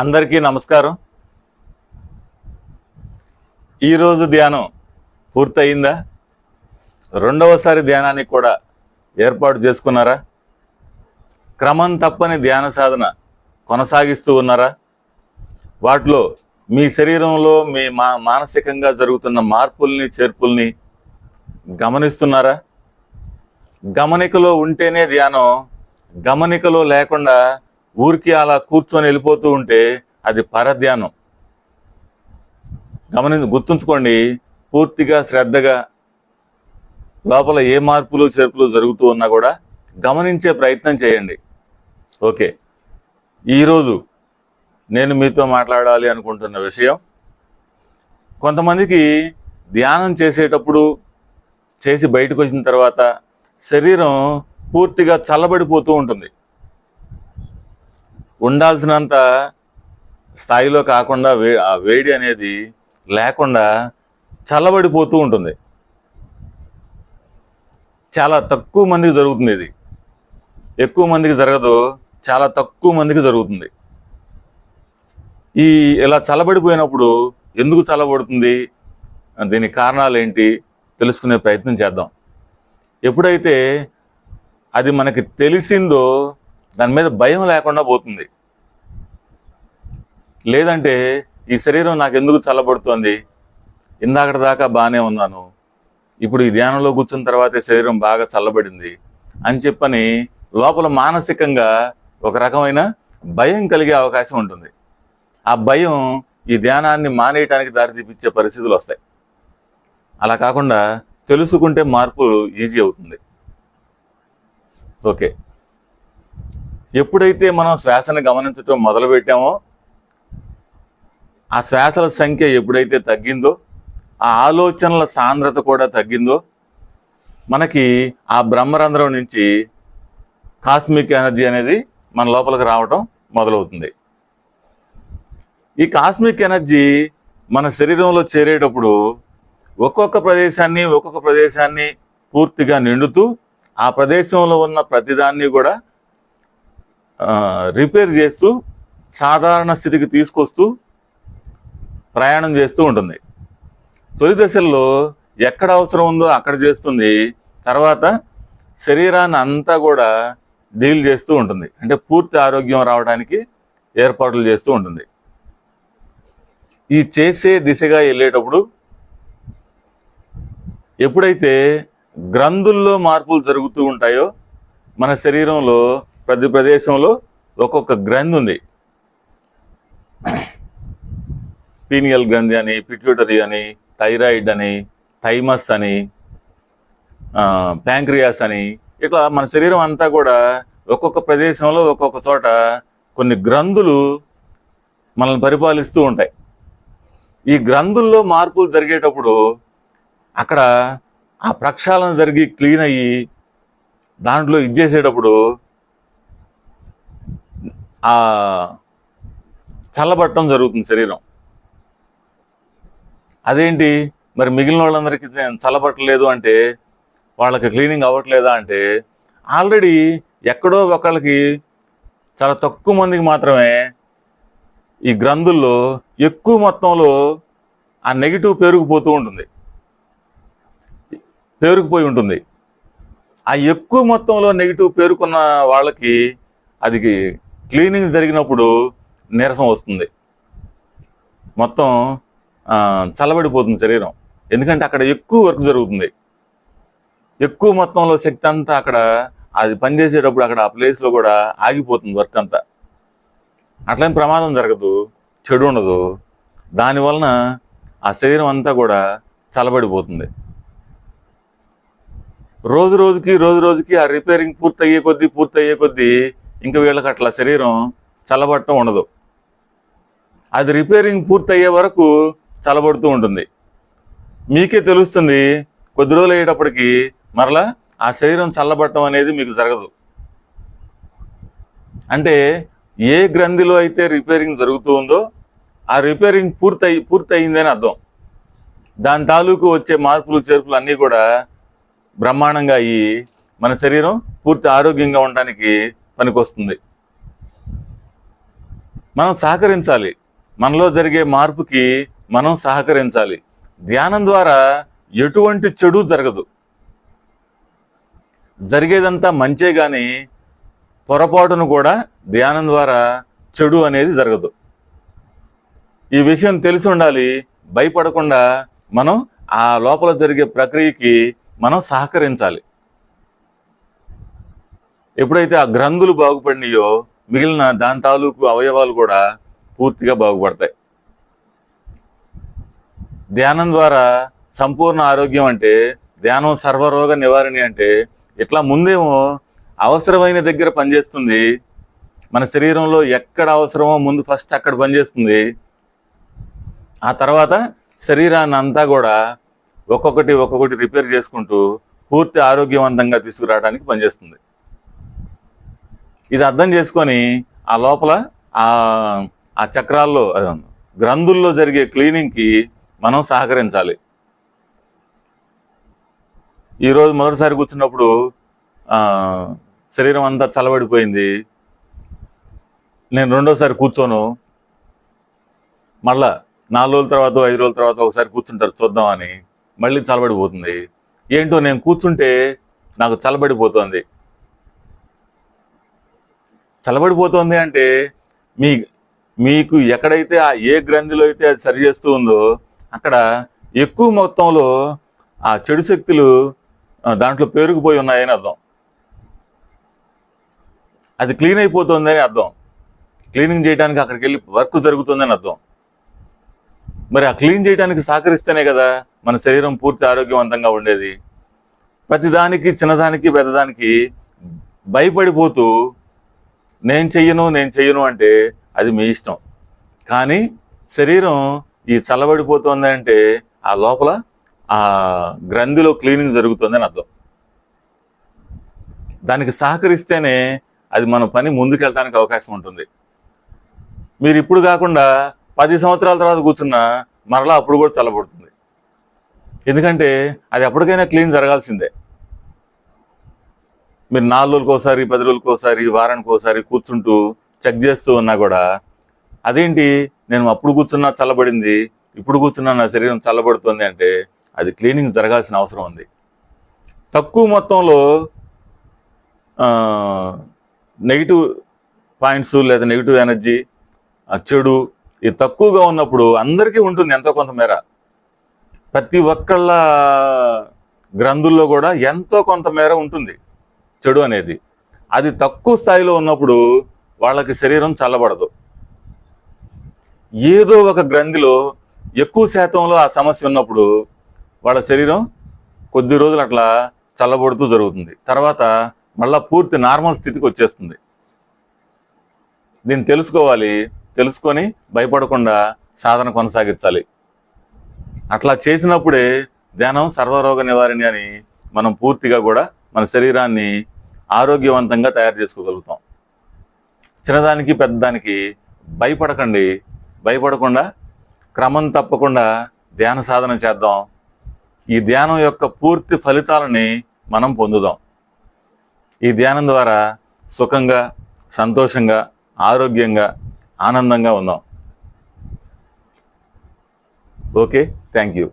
అందరికీ నమస్కారం. ఈరోజు ధ్యానం పూర్తయిందా? రెండవసారి ధ్యానానికి కూడా ఏర్పాటు చేసుకున్నారా? క్రమం తప్పని ధ్యాన సాధన కొనసాగిస్తూ ఉన్నారా? వాటిలో మీ శరీరంలో మీ మా మానసికంగా జరుగుతున్న మార్పుల్ని చేర్పుల్ని గమనిస్తున్నారా? గమనికలో ఉంటేనే ధ్యానం గమనికలో లేకుండా ఊరికి అలా కూర్చొని వెళ్ళిపోతూ ఉంటే అది పరధ్యానం. గమని గుర్తుంచుకోండి పూర్తిగా శ్రద్ధగా లోపల ఏ మార్పులు చేర్పులు జరుగుతూ ఉన్నా కూడా గమనించే ప్రయత్నం చేయండి. ఓకే. ఈరోజు నేను మీతో మాట్లాడాలి అనుకుంటున్న విషయం కొంతమందికి ధ్యానం చేసేటప్పుడు చేసి బయటకు వచ్చిన తర్వాత శరీరం పూర్తిగా చల్లబడిపోతూ ఉంటుంది. ఉండాల్సినంత స్థాయిలో కాకుండా వే ఆ వేడి అనేది లేకుండా చల్లబడిపోతూ ఉంటుంది. చాలా తక్కువ మందికి జరుగుతుంది ఇది. ఎక్కువ మందికి జరగదు చాలా తక్కువ మందికి జరుగుతుంది. ఈ ఇలా చల్లబడిపోయినప్పుడు ఎందుకు చల్లబడుతుంది? దీని కారణాలు ఏంటి? తెలుసుకునే ప్రయత్నం చేద్దాం. ఎప్పుడైతే అది మనకి తెలిసిందో దాని మీద భయం లేకుండా పోతుంది. లేదంటే ఈ శరీరం నాకు ఎందుకు చల్లబడుతోంది? ఇందాకటి దాకా బాగానే ఉన్నాను. ఇప్పుడు ఈ ధ్యానంలో కూర్చున్న తర్వాతే శరీరం బాగా చల్లబడింది అని చెప్పని లోపల మానసికంగా ఒక రకమైన భయం కలిగే అవకాశం ఉంటుంది. ఆ భయం ఈ ధ్యానాన్ని మానేయటానికి దారి తీపించే పరిస్థితులు వస్తాయి. అలా కాకుండా తెలుసుకుంటే మార్పు ఈజీ అవుతుంది. ఓకే. ఎప్పుడైతే మనం శ్వాసను గమనించడం మొదలుపెట్టామో ఆ శ్వాసల సంఖ్య ఎప్పుడైతే తగ్గిందో ఆ ఆలోచనల సాంద్రత కూడా తగ్గిందో మనకి ఆ బ్రహ్మరంధ్రం నుంచి కాస్మిక్ ఎనర్జీ అనేది మన లోపలికి రావటం మొదలవుతుంది. ఈ కాస్మిక్ ఎనర్జీ మన శరీరంలో చేరేటప్పుడు ఒక్కొక్క ప్రదేశాన్ని ఒక్కొక్క ప్రదేశాన్ని పూర్తిగా నిండుతూ ఆ ప్రదేశంలో ఉన్న ప్రతిదాన్ని కూడా రిపేర్ చేస్తూ సాధారణ స్థితికి తీసుకొస్తూ ప్రయాణం చేస్తూ ఉంటుంది. తొలి దశల్లో ఎక్కడ అవసరం ఉందో అక్కడ చేస్తుంది. తర్వాత శరీరాన్ని అంతా కూడా డీల్ చేస్తూ ఉంటుంది. అంటే పూర్తి ఆరోగ్యం రావడానికి ఏర్పాట్లు చేస్తూ ఉంటుంది. ఈ చేసే దిశగా వెళ్ళేటప్పుడు ఎప్పుడైతే గ్రంథుల్లో మార్పులు జరుగుతూ ఉంటాయో మన శరీరంలో ప్రతి ప్రదేశంలో ఒక్కొక్క గ్రంథి ఉంది. పీనియల్ గ్రంథి అని పిట్యూటరీ అని థైరాయిడ్ అని థైమస్ అని ప్యాంక్రియాస్ అని ఇట్లా మన శరీరం అంతా కూడా ఒక్కొక్క ప్రదేశంలో ఒక్కొక్క చోట కొన్ని గ్రంథులు మనల్ని పరిపాలిస్తూ ఉంటాయి. ఈ గ్రంథుల్లో మార్పులు జరిగేటప్పుడు అక్కడ ఆ ప్రక్షాళన జరిగి క్లీన్ అయ్యి దాంట్లో ఇచ్చేసేటప్పుడు ఆ చల్లబట్టడం జరుగుతుంది శరీరం. అదేంటి? మరి మిగిలిన వాళ్ళందరికీ చల్లబట్టలేదు అంటే వాళ్ళకి క్లీనింగ్ అవ్వట్లేదా అంటే ఆల్రెడీ ఎక్కడో ఒకళ్ళకి చాలా తక్కువ మందికి మాత్రమే ఈ గ్రంథుల్లో ఎక్కువ మొత్తంలో ఆ నెగిటివ్ పేరుకుపోతూ ఉంటుంది. పేరుకుపోయి ఉంటుంది. ఆ ఎక్కువ మొత్తంలో నెగిటివ్ పేరుకున్న వాళ్ళకి అది క్లీనింగ్ జరిగినప్పుడు నీరసం వస్తుంది. మొత్తం చల్లబడిపోతుంది శరీరం. ఎందుకంటే అక్కడ ఎక్కువ వర్క్ జరుగుతుంది. ఎక్కువ మొత్తంలో శక్తి అంతా అక్కడ అది పనిచేసేటప్పుడు అక్కడ ఆ ప్లేస్లో కూడా ఆగిపోతుంది వర్క్ అంతా. అట్లనే ప్రమాదం జరగదు చెడు ఉండదు. దానివలన ఆ శరీరం అంతా కూడా చల్లబడిపోతుంది. రోజు రోజుకి రోజు రోజుకి ఆ రిపేరింగ్ పూర్తి అయ్యే కొద్దీ పూర్తి అయ్యే కొద్దీ ఇంకా వీళ్ళకి అట్లా శరీరం చల్లబట్టం ఉండదు. అది రిపేరింగ్ పూర్తి అయ్యే వరకు చల్లబడుతూ ఉంటుంది. మీకే తెలుస్తుంది కొద్ది రోజులు అయ్యేటప్పటికి మరలా ఆ శరీరం చల్లబడటం అనేది మీకు జరగదు. అంటే ఏ గ్రంథిలో అయితే రిపేరింగ్ జరుగుతూ ఉందో ఆ రిపేరింగ్ పూర్తయి పూర్తి అయిందని అర్థం. దాని తాలూకు వచ్చే మార్పులు చేర్పులు అన్నీ కూడా బ్రహ్మాండంగా అయ్యి మన శరీరం పూర్తి ఆరోగ్యంగా ఉండడానికి పనికొస్తుంది. మనం సహకరించాలి. మనలో జరిగే మార్పుకి మనం సహకరించాలి. ధ్యానం ద్వారా ఎటువంటి చెడు జరగదు. జరిగేదంతా మంచే కానీ పొరపాటును కూడా ధ్యానం ద్వారా చెడు అనేది జరగదు. ఈ విషయం తెలిసి ఉండాలి భయపడకుండా మనం ఆ లోపల జరిగే ప్రక్రియకి మనం సహకరించాలి. ఎప్పుడైతే ఆ గ్రంథులు బాగుపడినాయో మిగిలిన దాని తాలూకు అవయవాలు కూడా పూర్తిగా బాగుపడతాయి. ధ్యానం ద్వారా సంపూర్ణ ఆరోగ్యం అంటే ధ్యానం సర్వరోగ నివారణ అంటే ఇట్లా ముందేమో అవసరమైన దగ్గర పనిచేస్తుంది. మన శరీరంలో ఎక్కడ అవసరమో ముందు ఫస్ట్ అక్కడ పనిచేస్తుంది. ఆ తర్వాత శరీరాన్ని అంతా కూడా ఒక్కొక్కటి ఒక్కొక్కటి రిపేర్ చేసుకుంటూ పూర్తి ఆరోగ్యవంతంగా తీసుకురావడానికి పనిచేస్తుంది. ఇది అర్థం చేసుకొని ఆ లోపల ఆ చక్రాల్లో గ్రంథుల్లో జరిగే క్లీనింగ్కి మనం సహకరించాలి. ఈరోజు మొదటిసారి కూర్చున్నప్పుడు శరీరం అంతా చలబడిపోయింది నేను రెండోసారి కూర్చోను. మళ్ళా నాలుగు రోజుల తర్వాత ఐదు రోజుల తర్వాత ఒకసారి కూర్చుంటారు చూద్దామని మళ్ళీ చలబడిపోతుంది ఏంటో నేను కూర్చుంటే నాకు చలబడిపోతుంది చలబడిపోతుంది అంటే మీ మీకు ఎక్కడైతే ఆ ఏ గ్రంథిలో అయితే అది సరి చేస్తూ ఉందో అక్కడ ఎక్కువ మొత్తంలో ఆ చెడు శక్తులు దాంట్లో పేరుకుపోయి ఉన్నాయని అర్థం. అది క్లీన్ అయిపోతుందని అర్థం. క్లీనింగ్ చేయడానికి అక్కడికి వెళ్ళి వర్క్ జరుగుతుందని అర్థం. మరి ఆ క్లీన్ చేయడానికి సహకరిస్తేనే కదా మన శరీరం పూర్తి ఆరోగ్యవంతంగా ఉండేది. ప్రతిదానికి చిన్నదానికి పెద్దదానికి భయపడిపోతూ నేను చెయ్యను నేను చెయ్యను అంటే అది మీ ఇష్టం. కానీ శరీరం ఈ చల్లబడిపోతుంది అంటే ఆ లోపల ఆ గ్రంథిలో క్లీనింగ్ జరుగుతుందని అర్థం. దానికి సహకరిస్తేనే అది మన పని ముందుకెళ్ళడానికి అవకాశం ఉంటుంది. మీరు ఇప్పుడు కాకుండా పది సంవత్సరాల తర్వాత కూర్చున్నా మరలా అప్పుడు కూడా చల్లబడుతుంది. ఎందుకంటే అది ఎప్పటికైనా క్లీన్ జరగాల్సిందే. మీరు నాలుగు రోజులకు ఒకసారి పది రోజులకి ఒకసారి వారానికి ఒకసారి కూర్చుంటూ చెక్ చేస్తూ ఉన్నా కూడా అదేంటి? నేను అప్పుడు కూర్చున్నా చల్లబడింది ఇప్పుడు కూర్చున్నా నా శరీరం చల్లబడుతుంది అంటే అది క్లీనింగ్ జరగాల్సిన అవసరం ఉంది. తక్కువ మొత్తంలో నెగిటివ్ పాయింట్స్ లేదా నెగిటివ్ ఎనర్జీ చెడు ఇది తక్కువగా ఉన్నప్పుడు అందరికీ ఉంటుంది ఎంతో కొంత మేర. ప్రతి ఒక్కళ్ళ గ్రంథుల్లో కూడా ఎంతో కొంత మేర ఉంటుంది చెడు అనేది. అది తక్కువ స్థాయిలో ఉన్నప్పుడు వాళ్ళకి శరీరం చల్లబడదు. ఏదో ఒక గ్రంథిలో ఎక్కువ శాతంలో ఆ సమస్య ఉన్నప్పుడు వాళ్ళ శరీరం కొద్ది రోజులు అట్లా చల్లబడుతూ జరుగుతుంది. తర్వాత మళ్ళా పూర్తి నార్మల్ స్థితికి వచ్చేస్తుంది. దీన్ని తెలుసుకోవాలి. తెలుసుకొని భయపడకుండా సాధన కొనసాగించాలి. అట్లా చేసినప్పుడే ధ్యానం సర్వరోగ నివారణి అని మనం పూర్తిగా కూడా మన శరీరాన్ని ఆరోగ్యవంతంగా తయారు చేసుకోగలుగుతాం. చిన్నదానికి పెద్దదానికి భయపడకండి. భయపడకుండా క్రమం తప్పకుండా ధ్యాన సాధన చేద్దాం. ఈ ధ్యానం యొక్క పూర్తి ఫలితాలని మనం పొందుదాం. ఈ ధ్యానం ద్వారా సుఖంగా సంతోషంగా ఆరోగ్యంగా ఆనందంగా ఉందాం. Okay thank you.